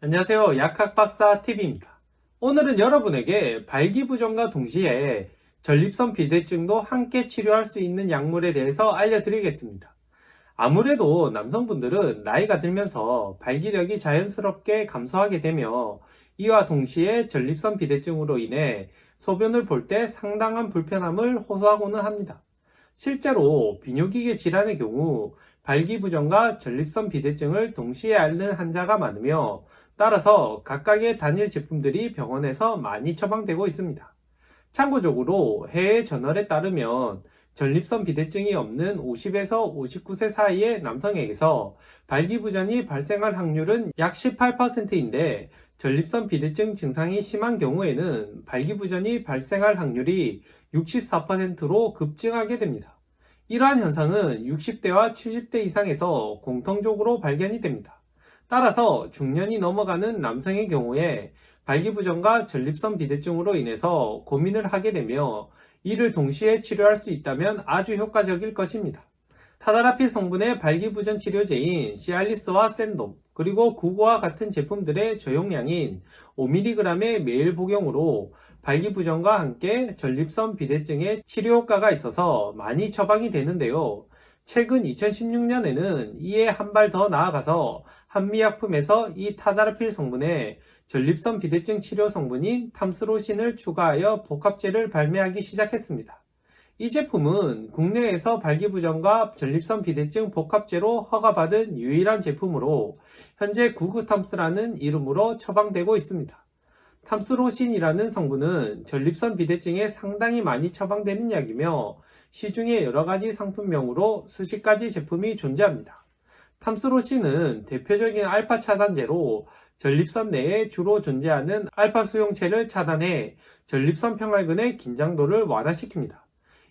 안녕하세요. 약학박사 TV입니다. 오늘은 여러분에게 발기부전과 동시에 전립선 비대증도 함께 치료할 수 있는 약물에 대해서 알려드리겠습니다. 아무래도 남성분들은 나이가 들면서 발기력이 자연스럽게 감소하게 되며 이와 동시에 전립선 비대증으로 인해 소변을 볼 때 상당한 불편함을 호소하고는 합니다. 실제로 비뇨기계 질환의 경우 발기부전과 전립선 비대증을 동시에 앓는 환자가 많으며 따라서 각각의 단일 제품들이 병원에서 많이 처방되고 있습니다. 참고적으로 해외 저널에 따르면 전립선 비대증이 없는 50에서 59세 사이의 남성에게서 발기부전이 발생할 확률은 약 18%인데 전립선 비대증 증상이 심한 경우에는 발기부전이 발생할 확률이 64%로 급증하게 됩니다. 이러한 현상은 60대와 70대 이상에서 공통적으로 발견이 됩니다. 따라서 중년이 넘어가는 남성의 경우에 발기부전과 전립선 비대증으로 인해서 고민을 하게 되며 이를 동시에 치료할 수 있다면 아주 효과적일 것입니다. 타다라필 성분의 발기부전 치료제인 시알리스와 샌돔 그리고 구고와 같은 제품들의 저용량인 5mg의 매일 복용으로 발기부전과 함께 전립선 비대증의 치료 효과가 있어서 많이 처방이 되는데요. 최근 2016년에는 이에 한 발 더 나아가서 한미약품에서 이 타다라필 성분에 전립선 비대증 치료 성분인 탐스로신을 추가하여 복합제를 발매하기 시작했습니다. 이 제품은 국내에서 발기부전과 전립선 비대증 복합제로 허가받은 유일한 제품으로 현재 구그탐스라는 이름으로 처방되고 있습니다. 탐스로신이라는 성분은 전립선 비대증에 상당히 많이 처방되는 약이며 시중에 여러 가지 상품명으로 수십 가지 제품이 존재합니다. 탐스로신은 대표적인 알파 차단제로 전립선 내에 주로 존재하는 알파 수용체를 차단해 전립선 평활근의 긴장도를 완화시킵니다.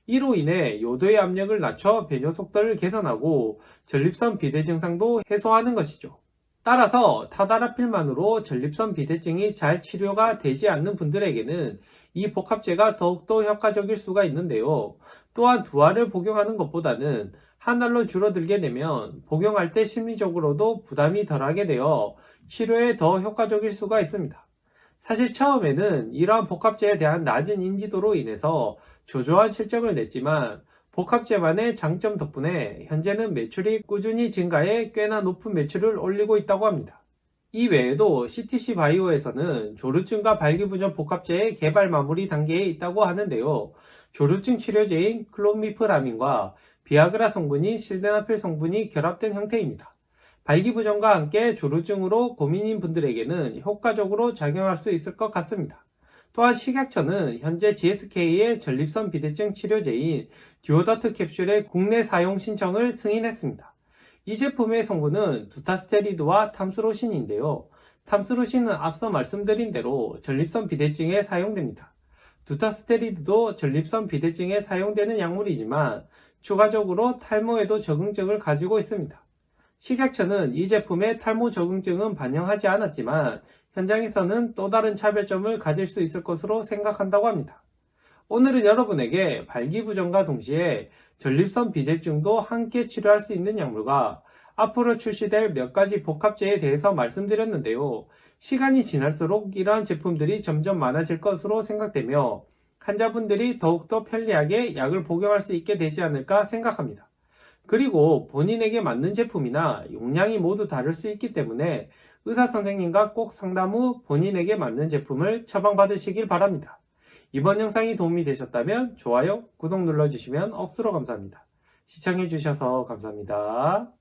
이로 인해 요도의 압력을 낮춰 배뇨 속도를 개선하고 전립선 비대 증상도 해소하는 것이죠. 따라서 타다라필만으로 전립선 비대증이 잘 치료가 되지 않는 분들에게는 이 복합제가 더욱더 효과적일 수가 있는데요. 또한 두 알을 복용하는 것보다는 한 알로 줄어들게 되면 복용할 때 심리적으로도 부담이 덜하게 되어 치료에 더 효과적일 수가 있습니다. 사실 처음에는 이러한 복합제에 대한 낮은 인지도로 인해서 조조한 실적을 냈지만 복합제만의 장점 덕분에 현재는 매출이 꾸준히 증가해 꽤나 높은 매출을 올리고 있다고 합니다. 이 외에도 CTC 바이오에서는 조루증과 발기부전 복합제의 개발 마무리 단계에 있다고 하는데요. 조루증 치료제인 클로미프라민과 비아그라 성분이 실데나필 성분이 결합된 형태입니다. 발기부전과 함께 조루증으로 고민인 분들에게는 효과적으로 작용할 수 있을 것 같습니다. 또한 식약처는 현재 GSK의 전립선 비대증 치료제인 듀오더트 캡슐의 국내 사용 신청을 승인했습니다. 이 제품의 성분은 두타스테리드와 탐스로신인데요. 탐스로신은 앞서 말씀드린 대로 전립선 비대증에 사용됩니다. 두타스테리드도 전립선 비대증에 사용되는 약물이지만 추가적으로 탈모에도 적응증을 가지고 있습니다. 식약처는 이 제품의 탈모 적응증은 반영하지 않았지만 현장에서는 또 다른 차별점을 가질 수 있을 것으로 생각한다고 합니다. 오늘은 여러분에게 발기부전과 동시에 전립선 비대증도 함께 치료할 수 있는 약물과 앞으로 출시될 몇 가지 복합제에 대해서 말씀드렸는데요. 시간이 지날수록 이러한 제품들이 점점 많아질 것으로 생각되며 환자분들이 더욱더 편리하게 약을 복용할 수 있게 되지 않을까 생각합니다. 그리고 본인에게 맞는 제품이나 용량이 모두 다를 수 있기 때문에 의사 선생님과 꼭 상담 후 본인에게 맞는 제품을 처방받으시길 바랍니다. 이번 영상이 도움이 되셨다면 좋아요, 구독 눌러주시면 억수로 감사합니다. 시청해주셔서 감사합니다.